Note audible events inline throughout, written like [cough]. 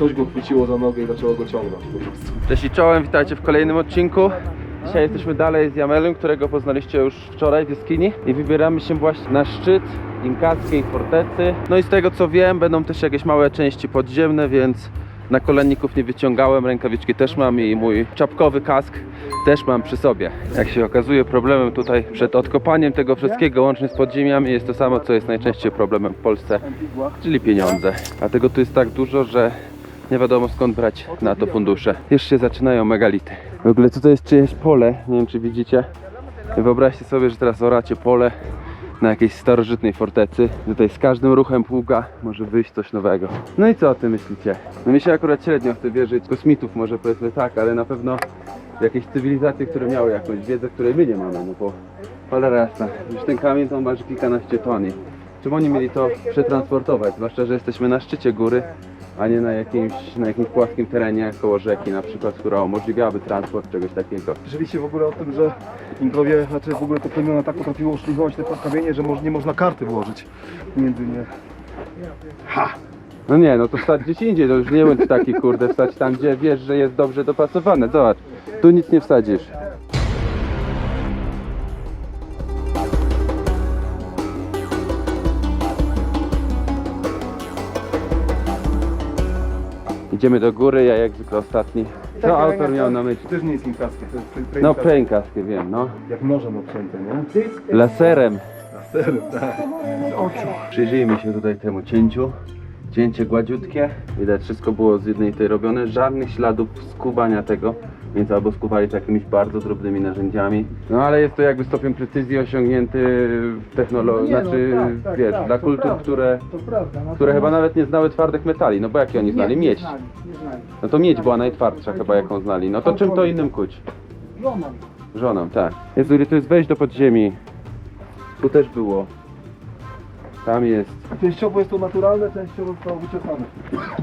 coś go chwyciło za nogę i zaczęło go ciągnąć po prostu. Cześć i czołem, witajcie w kolejnym odcinku. Dzisiaj jesteśmy dalej z Jamelem, którego poznaliście już wczoraj w jaskini i wybieramy się właśnie na szczyt Inkackiej Fortecy. No i z tego co wiem, będą też jakieś małe części podziemne, więc na kolenników nie wyciągałem, rękawiczki też mam i mój czapkowy kask też mam przy sobie. Jak się okazuje, problemem tutaj przed odkopaniem tego wszystkiego, łącznie z podziemiami, jest to samo, co jest najczęściej problemem w Polsce, czyli pieniądze. Dlatego tu jest tak dużo, że nie wiadomo skąd brać na to fundusze. Już się zaczynają megality. W ogóle tutaj jest czyjeś pole, nie wiem czy widzicie. Wyobraźcie sobie, że teraz oracie pole na jakiejś starożytnej fortecy. Tutaj z każdym ruchem pługa może wyjść coś nowego. No i co o tym myślicie? No mi się akurat średnio chce wierzyć. Kosmitów może powiedzmy tak, ale na pewno jakieś cywilizacje, które miały jakąś wiedzę, której my nie mamy, no bo cholera jasna. Już ten kamień to waży kilkanaście ton. Czym oni mieli to przetransportować? Zwłaszcza, że jesteśmy na szczycie góry, a nie na jakimś, na jakimś płaskim terenie koło rzeki na przykład, która umożliwiałaby transport czegoś takiego. Słyszeliście w ogóle o tym, że Inkowie, znaczy w ogóle to plemiona tak potrafiło szlifować te kamienie, że może, nie można karty włożyć między nie. No nie, no to wstać gdzieś indziej, to już nie bądź taki kurde, wstać tam gdzie wiesz, że jest dobrze dopasowane, zobacz, tu nic nie wsadzisz. Idziemy do góry, ja jak zwykle ostatni. Co autor miał na myśli? To też nie jest inkaskie, to jest pre- No prękaskie, wiem, no. Jak nożem obcięte, nie? Laserem. Serio, tak. Przyjrzyjmy się tutaj temu cięciu. Cięcie gładziutkie, widać wszystko było z jednej tej robione, żadnych śladów skubania tego, więc albo skubali to jakimiś bardzo drobnymi narzędziami. No ale jest to jakby stopień precyzji osiągnięty w technologii, Nie, no, znaczy tak, tak, wiesz, tak, dla to kultur, prawda. które, To prawda. No które to chyba nawet nie znały twardych metali, no bo jakie oni znali? nie, Miedź. Nie znali, nie znali. No to miedź była najtwardsza chyba jaką znali, no to czym to innym kuć? Żoną. Żoną, tak. Jezu, ile to jest wejść do podziemi. Tu też było. Tam jest. Częściowo jest to naturalne, częściowo to wyciosane.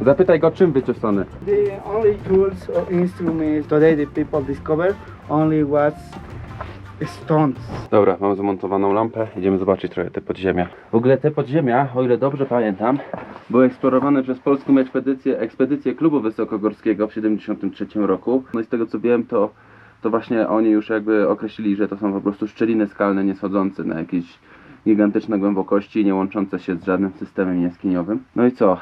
Zapytaj go czym wyciosone. The only tools or instruments today the people discover only was stones. Dobra, mam zamontowaną lampę, idziemy zobaczyć trochę te podziemia. W ogóle te podziemia, o ile dobrze pamiętam, były eksplorowane przez polską ekspedycję, ekspedycję klubu wysokogórskiego w 73 roku. No i z tego co wiem, to, to właśnie oni już jakby określili, że to są po prostu szczeliny skalne nieschodzące na jakieś gigantyczne głębokości, nie łączące się z żadnym systemem jaskiniowym. No i co?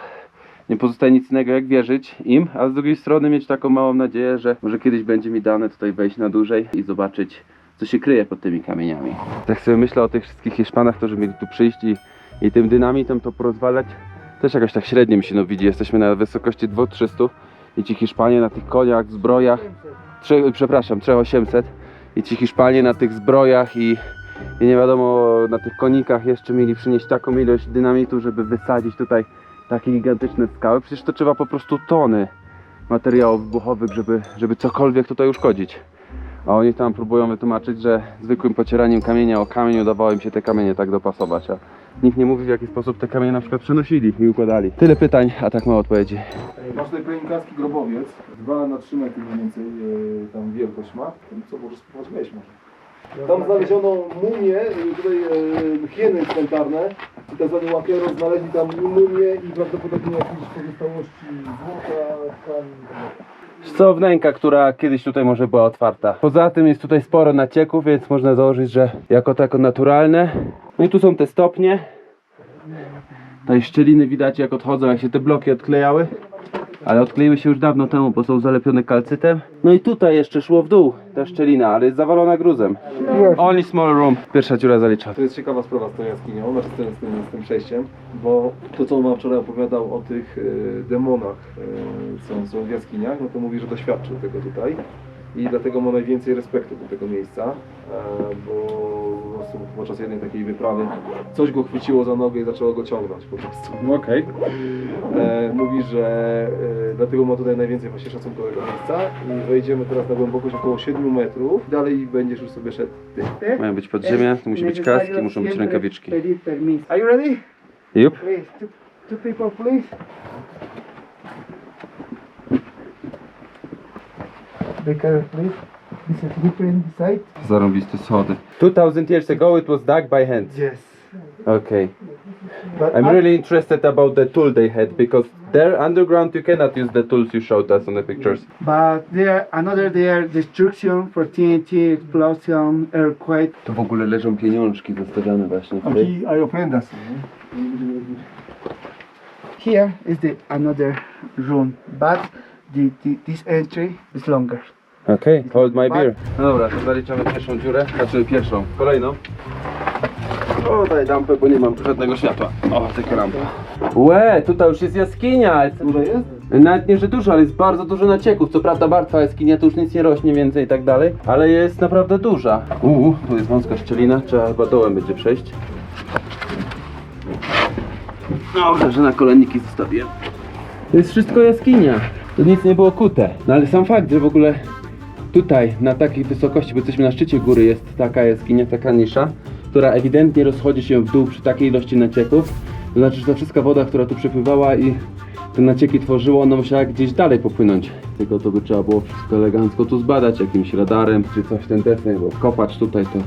Nie pozostaje nic innego jak wierzyć im, a z drugiej strony mieć taką małą nadzieję, że może kiedyś będzie mi dane tutaj wejść na dłużej i zobaczyć co się kryje pod tymi kamieniami. Tak sobie myślę o tych wszystkich Hiszpanach, którzy mieli tu przyjść i, i tym dynamitem to porozwalać. Też jakoś tak średnio mi się no widzi. Jesteśmy na wysokości 2300 i ci Hiszpanie na tych koniach, zbrojach, trze, przepraszam, 3800 i ci Hiszpanie na tych zbrojach i, i nie wiadomo na tych konikach jeszcze mieli przynieść taką ilość dynamitu, żeby wysadzić tutaj takie gigantyczne skały. Przecież to trzeba po prostu tony materiałów wybuchowych, żeby, żeby cokolwiek tutaj uszkodzić. A oni tam próbują wytłumaczyć, że zwykłym pocieraniem kamienia o kamień udawało im się te kamienie tak dopasować, a nikt nie mówi w jaki sposób te kamienie na przykład przenosili i układali. Tyle pytań, a tak mało odpowiedzi. Masz tutaj preinkaski grobowiec, 2 na 3 metry mniej więcej e, tam wielkość ma. Co możesz spróbować wejść może? Tam znaleziono mumię, e, tutaj e, hieny cmentarne i tak zwani łapieros znaleźli tam mumię i prawdopodobnie jakieś pozostałości złota, tkanin. Co wnęka, która kiedyś tutaj może była otwarta. Poza tym jest tutaj sporo nacieków, więc można założyć, że jako tako naturalne. No i tu są te stopnie. Tutaj szczeliny widać jak odchodzą, jak się te bloki odklejały. Ale odkleiły się już dawno temu, bo są zalepione kalcytem. No i tutaj jeszcze szło w dół ta szczelina, ale jest zawalona gruzem. Only small room. Pierwsza dziura zaliczona. To jest ciekawa sprawa z tą jaskinią, znaczy z tym, z tym, z tym przejściem, bo to co on wczoraj opowiadał o tych e, demonach, e, co są w jaskiniach, no to mówi, że doświadczył tego tutaj i dlatego ma najwięcej respektu do tego miejsca, e, bo prostu podczas jednej takiej wyprawy coś go chwyciło za nogę i zaczęło go ciągnąć po prostu. Okej. E, mówi, że e, dlatego ma tutaj najwięcej właśnie tego miejsca i wejdziemy teraz na głębokość około 7 metrów, dalej będziesz już sobie szedł ty. Mają być podziemia, musi być kaski, muszą być rękawiczki. Are you ready? Jup. Please, two, two people, please. Be careful, please. This is different site. Zarąbiste schody. 2000 years ago it was dug by hand. Yes. Okay. But I'm really interested about the tool they had because there underground you cannot use the tools you showed us on the pictures. But there, another there, destruction for TNT, explosion, earthquake. Tu w ogóle leżą pieniążki zostawiane właśnie tutaj. Aqui aí eu prendo. Here is the another room, but the, the this entry is longer. Okej, hold my beer. No dobra, to zaliczamy pierwszą dziurę, znaczy pierwszą, kolejną. O, daj lampę, bo nie mam żadnego światła. O, tylko lampa. Łe, tutaj już jest jaskinia. Dużo jest? Nawet nie, że dużo, ale jest bardzo dużo nacieków. Co prawda martwa jaskinia, tu już nic nie rośnie więcej i tak dalej, ale jest naprawdę duża. Uuu, tu jest wąska szczelina, trzeba chyba dołem będzie przejść. Dobrze, że na kolenniki zostawiłem. To jest wszystko jaskinia. Tu nic nie było kute. No ale sam fakt, że w ogóle tutaj na takiej wysokości, bo jesteśmy na szczycie góry, jest taka jaskinia, taka nisza, która ewidentnie rozchodzi się w dół przy takiej ilości nacieków. To znaczy, że ta wszystka woda, która tu przepływała i te nacieki tworzyło, ona musiała gdzieś dalej popłynąć. Tylko to by trzeba było wszystko elegancko tu zbadać jakimś radarem czy coś ten deseń, bo kopacz tutaj to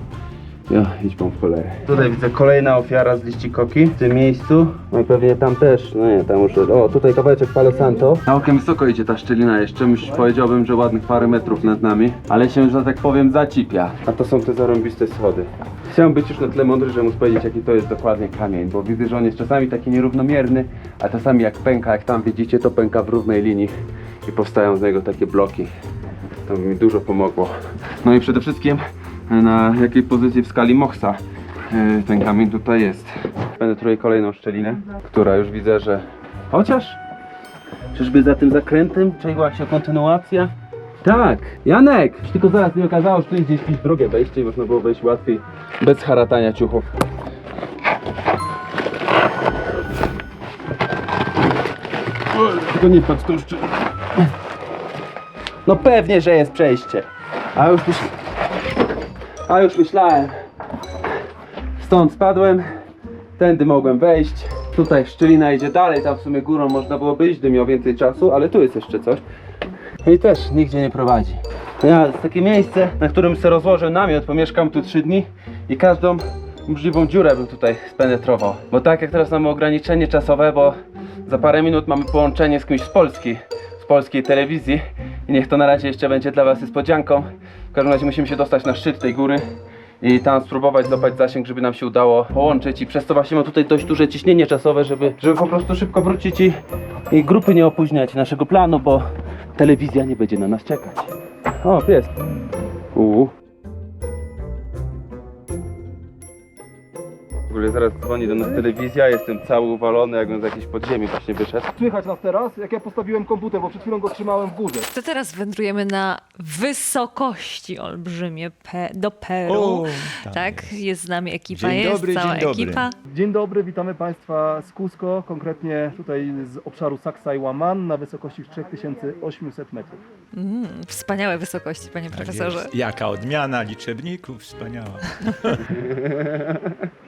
ja, idź pan w cholerę. Tutaj widzę kolejna ofiara z liści koki w tym miejscu. No i pewnie tam też, no nie, tam muszę... O, tutaj kawałeczek Palo Santo. Całkiem wysoko idzie ta szczelina jeszcze, już powiedziałbym, że ładnych parę metrów nad nami. Ale się, że tak powiem, zacipia. A to są te zarąbiste schody. Chciałem być już na tyle mądry, żeby móc powiedzieć, jaki to jest dokładnie kamień, bo widzę, że on jest czasami taki nierównomierny, a czasami jak pęka, jak tam widzicie, to pęka w równej linii i powstają z niego takie bloki. To by mi dużo pomogło. No i przede wszystkim na jakiej pozycji w skali Mochsa yy, ten kamień tutaj jest. Penetruję kolejną szczelinę, która już widzę, że... Chociaż... Czyżby za tym zakrętem czaiła się kontynuacja? Tak, Janek! Tylko zaraz mi okazało, że tu jest gdzieś jakieś drogie wejście i można było wejść łatwiej bez haratania ciuchów. Tylko nie patrz szczelinę. No pewnie, że jest przejście. A już myśl... A już myślałem. Stąd spadłem, tędy mogłem wejść. Tutaj szczelina idzie dalej, tam w sumie górą można było iść, gdy miał więcej czasu, ale tu jest jeszcze coś. I też nigdzie nie prowadzi. Ja, jest takie miejsce, na którym sobie rozłożę namiot, pomieszkam tu 3 dni i każdą możliwą dziurę bym tutaj spenetrował. Bo tak jak teraz mamy ograniczenie czasowe, bo za parę minut mamy połączenie z kimś z Polski, polskiej telewizji i niech to na razie jeszcze będzie dla Was niespodzianką. W każdym razie musimy się dostać na szczyt tej góry i tam spróbować złapać zasięg, żeby nam się udało połączyć i przez to właśnie mam tutaj dość duże ciśnienie czasowe, żeby, żeby po prostu szybko wrócić i, i grupy nie opóźniać naszego planu, bo telewizja nie będzie na nas czekać. O, pies. Uuu. Ogóle zaraz dzwoni do nas telewizja, jestem cały uwalony, jakbym z jakiejś podziemi właśnie wyszedł. Słychać nas teraz, jak ja postawiłem komputer, bo przed chwilą go trzymałem w górze. To teraz wędrujemy na wysokości olbrzymie Pe- do Peru. O, tak. tak. jest z nami ekipa, Dzień jest dobry, cała dzień dobry. ekipa. Dzień dobry, witamy Państwa z Cusco, konkretnie tutaj z obszaru Sacsayhuaman na wysokości 3800 metrów. Mm, wspaniałe wysokości, panie Tak profesorze. jest. Jaka odmiana liczebników, wspaniała. [laughs]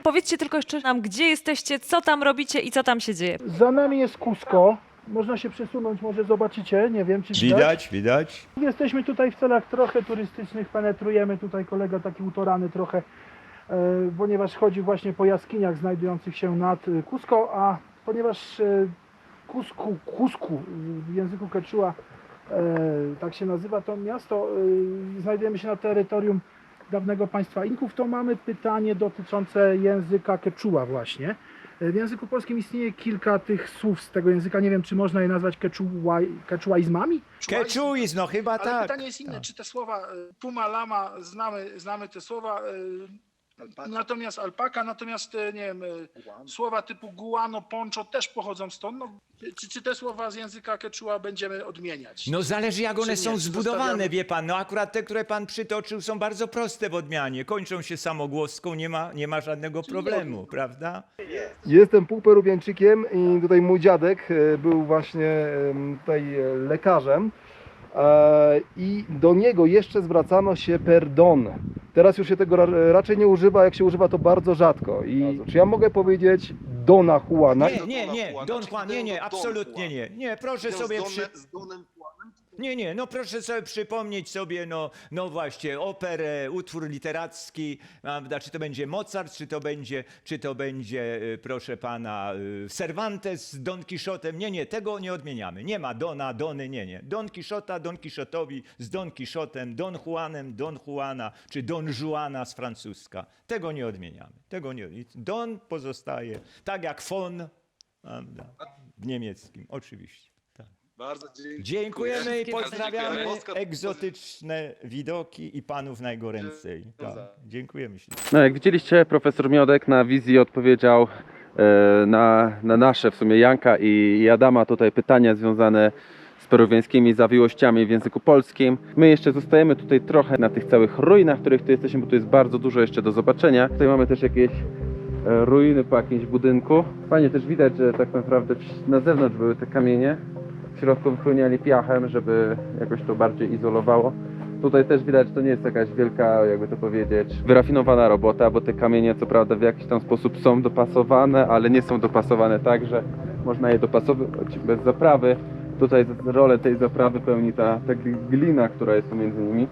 Powiedzcie tylko jeszcze nam, gdzie jesteście, co tam robicie i co tam się dzieje. Za nami jest Cusco. Można się przesunąć, może zobaczycie, nie wiem czy widać. Widać, widać. Jesteśmy tutaj w celach trochę turystycznych, penetrujemy tutaj kolega taki utorany trochę, e, ponieważ chodzi właśnie po jaskiniach znajdujących się nad e, Cusco, a ponieważ e, Cuscu, Cuscu w języku quechua e, tak się nazywa to miasto, e, znajdujemy się na terytorium dawnego państwa Inków, to mamy pytanie dotyczące języka quechua właśnie. E, W języku polskim istnieje kilka tych słów z tego języka, nie wiem czy można je nazwać quechua, quechuaizmami? Keczuizm, no chyba Ale tak. pytanie jest inne, czy te słowa e, puma, lama, znamy, znamy te słowa, e, natomiast alpaka, natomiast e, nie wiem, e, słowa typu guano, poncho też pochodzą stąd. No, czy, czy te słowa z języka quechua będziemy odmieniać? No zależy jak one są zbudowane, zostawiamy? wie pan. No akurat te, które pan przytoczył są bardzo proste w odmianie. Kończą się samogłoską, nie ma, nie ma żadnego problemu, prawda? Jestem półperuwiańczykiem i tutaj mój dziadek e, był właśnie tutaj e, lekarzem i do niego jeszcze zwracano się per don. Teraz już się tego ra- raczej nie używa, jak się używa to bardzo rzadko. I czy ja mogę powiedzieć dona Juana? Nie, nie, nie, Don Juan, nie, nie, absolutnie nie. Nie, proszę sobie przy... Nie, nie, no proszę sobie przypomnieć sobie, no, no właśnie, operę, utwór literacki, prawda, czy to będzie Mozart, czy to będzie, czy to będzie, y, proszę pana, y, Cervantes z Don Quixotem. Nie, nie, tego nie odmieniamy. Nie ma Dona, Dony, nie, nie. Don Quixota, Don Quixotowi z Don Quixotem, Don Juanem, Don Juana, czy Don Juana z francuska. Tego nie odmieniamy. Tego nie. Don pozostaje, tak jak von prawda, w niemieckim, oczywiście. Bardzo dziękuję. Dziękujemy i pozdrawiamy Dziękujemy. Egzotyczne widoki i panów najgoręcej. Tak. Dziękujemy ślicznie. No jak widzieliście, profesor Miodek na wizji odpowiedział e, na, na nasze w sumie Janka i, i Adama tutaj pytania związane z peruwiańskimi zawiłościami w języku polskim. My jeszcze zostajemy tutaj trochę na tych całych ruinach, w których tu jesteśmy, bo tu jest bardzo dużo jeszcze do zobaczenia. Tutaj mamy też jakieś e, ruiny po jakimś budynku. Fajnie też widać, że tak naprawdę na zewnątrz były te kamienie. W środku wypełniali piachem, żeby jakoś to bardziej izolowało. Tutaj też widać, że to nie jest jakaś wielka, jakby to powiedzieć, wyrafinowana robota, bo te kamienie co prawda w jakiś tam sposób są dopasowane, ale nie są dopasowane tak, że można je dopasowywać bez zaprawy. Tutaj rolę tej zaprawy pełni ta, ta glina, która jest pomiędzy nimi.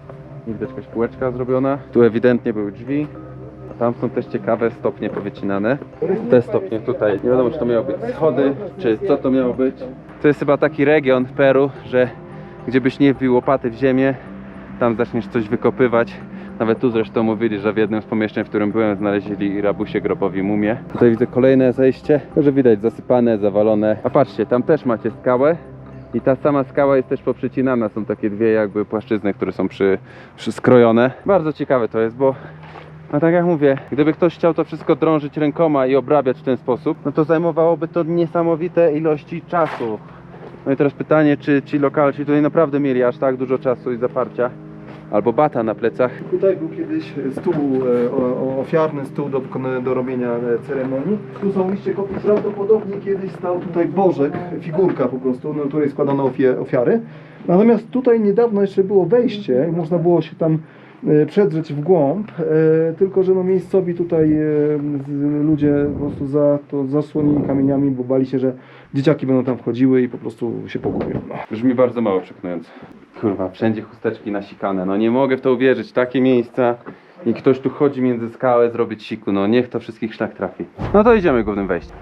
Widać jakaś półeczka zrobiona. Tu ewidentnie były drzwi. Tam są też ciekawe stopnie powycinane. Te stopnie tutaj, nie wiadomo czy to miało być schody, czy co to miało być. To jest chyba taki region Peru, że gdzie byś nie wbił łopaty w ziemię, tam zaczniesz coś wykopywać. Nawet tu zresztą mówili, że w jednym z pomieszczeń, w którym byłem, znaleźli rabusie grobowi mumię. Tutaj widzę kolejne zejście, że widać zasypane, zawalone. A patrzcie, tam też macie skałę. I ta sama skała jest też poprzecinana, są takie dwie jakby płaszczyzny, które są przy, przyskrojone. Bardzo ciekawe to jest, bo a tak jak mówię, gdyby ktoś chciał to wszystko drążyć rękoma i obrabiać w ten sposób, no to zajmowałoby to niesamowite ilości czasu. No i teraz pytanie, czy ci lokalci tutaj naprawdę mieli aż tak dużo czasu i zaparcia? Albo bata na plecach. Tutaj był kiedyś stół e, ofiarny, stół do, do robienia e, ceremonii. Tu są liście kopii. Prawdopodobnie kiedyś stał tutaj bożek, figurka po prostu, na której składano ofiary. Natomiast tutaj niedawno jeszcze było wejście można było się tam przedrzeć w głąb, e, tylko że no miejscowi tutaj e, ludzie po prostu za to zasłonili kamieniami, bo bali się, że dzieciaki będą tam wchodziły i po prostu się pogubią. No. Brzmi bardzo mało przekonująco. Kurwa, wszędzie chusteczki nasikane. No nie mogę w to uwierzyć. Takie miejsca i ktoś tu chodzi między skałę zrobić siku. No niech to wszystkich szlak trafi. No to idziemy głównym wejściem.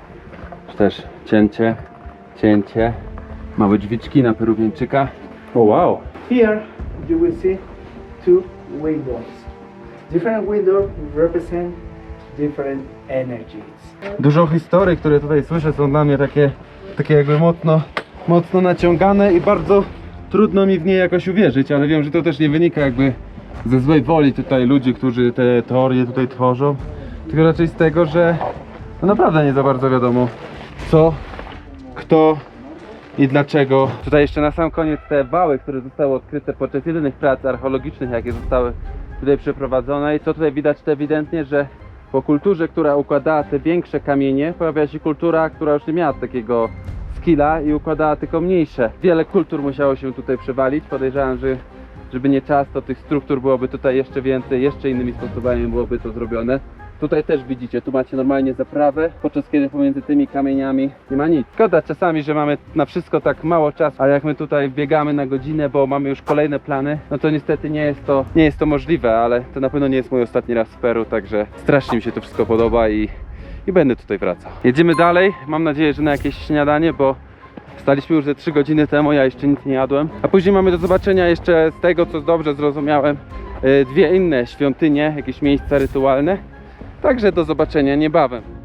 Też cięcie, cięcie. Małe drzwiczki na peruwieńczyka. O wow. Here you will see two windows. Different windows represent different energies. Dużo historii, które tutaj słyszę są dla mnie takie, takie jakby mocno, mocno naciągane i bardzo trudno mi w nie jakoś uwierzyć, ale wiem, że to też nie wynika jakby ze złej woli tutaj ludzi, którzy te teorie tutaj tworzą, tylko raczej z tego, że no naprawdę nie za bardzo wiadomo co, kto i dlaczego. Tutaj jeszcze na sam koniec te wały, które zostały odkryte podczas jedynych prac archeologicznych, jakie zostały tutaj przeprowadzone i co tutaj widać to ewidentnie, że po kulturze, która układała te większe kamienie, pojawia się kultura, która już nie miała takiego skilla i układała tylko mniejsze. Wiele kultur musiało się tutaj przewalić. Podejrzewam, że żeby nie czas, to tych struktur byłoby tutaj jeszcze więcej, jeszcze innymi sposobami byłoby to zrobione. Tutaj też widzicie, tu macie normalnie zaprawę, podczas kiedy pomiędzy tymi kamieniami nie ma nic. Szkoda czasami, że mamy na wszystko tak mało czasu, ale jak my tutaj biegamy na godzinę, bo mamy już kolejne plany, no to niestety nie jest to, nie jest to możliwe, ale to na pewno nie jest mój ostatni raz w Peru, także strasznie mi się to wszystko podoba i, i będę tutaj wracał. Jedziemy dalej, mam nadzieję, że na jakieś śniadanie, bo Staliśmy już ze 3 godziny temu, ja jeszcze nic nie jadłem. A później mamy do zobaczenia jeszcze z tego, co dobrze zrozumiałem, y, dwie inne świątynie, jakieś miejsca rytualne. Także do zobaczenia niebawem.